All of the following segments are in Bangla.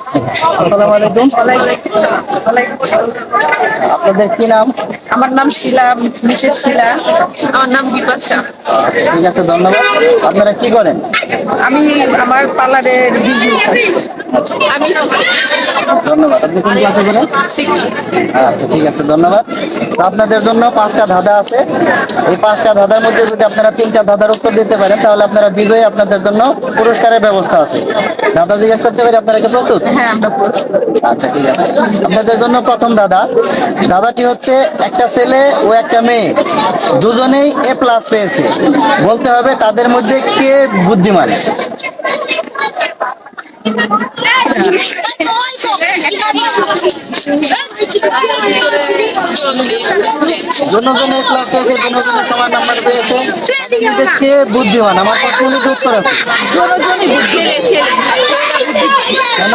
আসসালামু আলাইকুম আপনাদের কি নাম? আমার নাম শিলা মিসেস শিলা। আমার নাম বিপাশা। ঠিক আছে ধন্যবাদ। আপনারা কি করেন? আমি আমার পার্লারের বিজনেস। আমি ধন্যবাদ। আপনি কোন ক্লাসে করেন আচ্ছা ঠিক আছে ধন্যবাদ। আপনাদের জন্য পাঁচটা ধাঁধা আছে। এই পাঁচটা ধাঁধার মধ্যে যদি আপনারা তিনটা ধাঁধার উত্তর দিতে পারেন তাহলে আপনারা বিজয়ী আপনাদের জন্য পুরস্কারের ব্যবস্থা আছে। দাদা জিজ্ঞেস করতে পারি আপনারা কি প্রস্তুত? হ্যাঁ আচ্ছা ঠিক আছে। আপনাদের জন্য প্রথম দাদা দাদাটি হচ্ছে একটা ছেলে ও একটা মেয়ে। দুজনেই এ প্লাস পেয়েছে। বলতে হবে তাদের মধ্যে কে বুদ্ধিমান। দুজনে এক লাখ পেয়েছে দুজনে সমান নাম্বার পেয়েছে। কে বুদ্ধিমান আমার প্রশ্ন উত্তর আছে কেন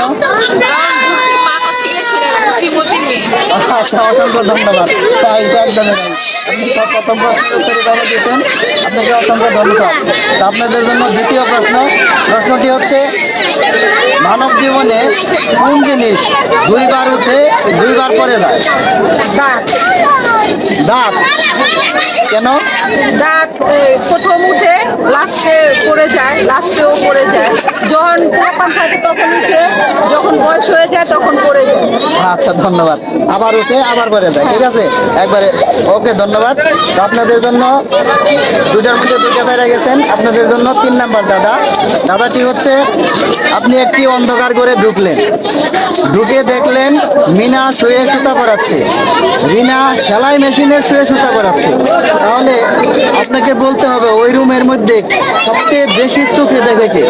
মা হচ্ছে গিয়ে ছেলে বুদ্ধিমতী মেয়ে আচ্ছা অসংখ্য ধন্যবাদ। তাই এটা একদমই নাই আপনি প্রথম বাইরে দিয়েছেন আপনাকে অসংখ্য ধন্যবাদ। তো আপনাদের জন্য দ্বিতীয় প্রশ্ন। প্রশ্নটি হচ্ছে মানব জীবনে কোন জিনিস দুইবার উঠে দুইবার পরে যায়? দাঁত। দাঁত। কেন? দাঁত প্রথম উঠে লাস্টে পড়ে যায় লাস্টেও পড়ে যায়। যখন পোলাপান থাকে তখন উঠে যখন বয়স হয়ে যায় তখন পড়ে যায়। আচ্ছা ধন্যবাদ। আবার উঠে আবার পরে যায় ঠিক আছে? একবারে, ওকে, ধন্যবাদ। আপনাদের জন্য দুটার মধ্যে দুটা বেড়ে গেছেন। আপনাদের জন্য তিন নাম্বার দাদা। দাদাটি হচ্ছে, আপনি একটি অন্ধকার করে ঢুকলেন। ঢুকে দেখলেন মিনা শুয়ে সুতা পরাচ্ছে। রিনা সেলাই মেশিনের শুয়ে সুতা পরাচ্ছে। তাহলে আপনাকে বলতে হবে, ওই রুমের মধ্যে সবচেয়ে বেশি চোখে দেখে কে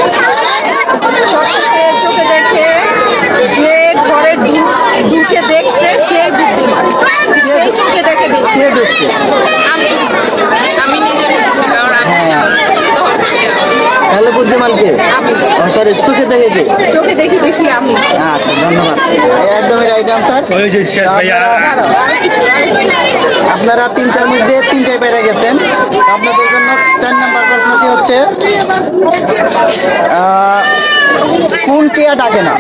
সবচেয়ে চোখে দেখে যে ঘরে ঢুক- ঢুকে দেখছে সে বুদ্ধিমান সেই চোখে দেখে বেশি কে ঢুকছে আমি আমি নিজে বুঝছি কারণ আমি হ্যাঁ। তাহলে বুদ্ধিমান সরি চোখে দেখে কে? চোখে দেখি বেশি আমি। আচ্ছা ধন্যবাদ। একদমই রাইট আনসার আপনারা তিনটার মধ্যে তিনটায় পেরে গেছেন। আপনাদের জন্য চার নাম্বার প্রশ্নটি হচ্ছে কোন টিয়া ডাকে না?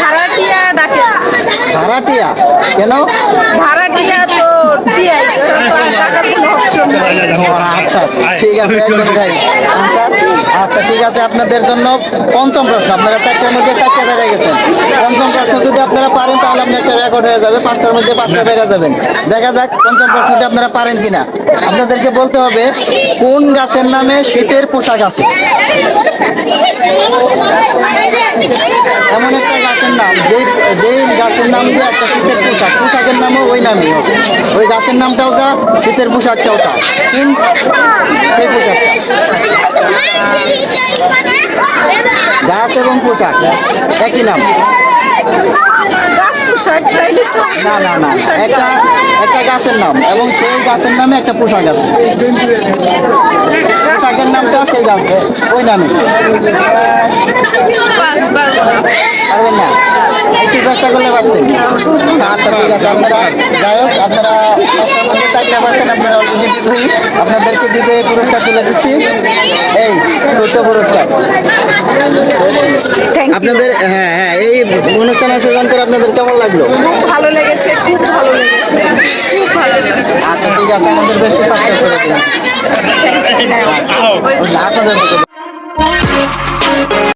ভাড়াটিয়া ডাকে। ভাড়াটিয়া? কেন? ভাড়াটিয়া তো আচ্ছা ঠিক আছে রাইট আনসার আচ্ছা ঠিক আছে আপনাদের জন্য পঞ্চম প্রশ্ন। আপনারা চারটার মধ্যে চারটা বেড়ে গেছেন। পঞ্চম প্রশ্ন যদি আপনারা পারেন, তাহলে আপনার একটা রেকর্ড হয়ে যাবে। পাঁচটার মধ্যে পাঁচটা বেড়ে যাবেন। দেখা যাক পঞ্চম প্রশ্নটি আপনারা পারেন কিনা। আপনাদেরকে বলতে হবে, কোন গাছের নামে শীতের পোশাক আছে? এমন একটা গাছের নাম, যেই যেই গাছের নাম দিয়ে একটা শীতের পোশাক, পোশাকের নামও ওই নামই ওই গাছের নামটাও যা, শীতের পোশাকটাও তা। সেই পোশাকটা। গাছ এবং পোশাক, একই নাম। না না না, একটা একটা গাছের নাম, এবং সেই গাছের নামে একটা পোশাক আছে। পোশাকের নামটা সেই গাছ ওই নামে। আচ্ছা আপনারা যাই আপনারা আপনারা বিজয়ী আপনাদেরকে বিজয়ী পুরস্কার তুলে দিচ্ছি। এই ছোট্ট পুরস্কার। আপনাদের হ্যাঁ হ্যাঁ এই অনুষ্ঠানে অংশগ্রহণ করে আপনাদের কেমন লাগল? ভালো লেগেছে খুব ভালো লেগেছে খুব ভালো লেগেছে। আচ্ছা ঠিক আছে আমাদের বেশি সাবস্ক্রাইব করে দিন আচ্ছা।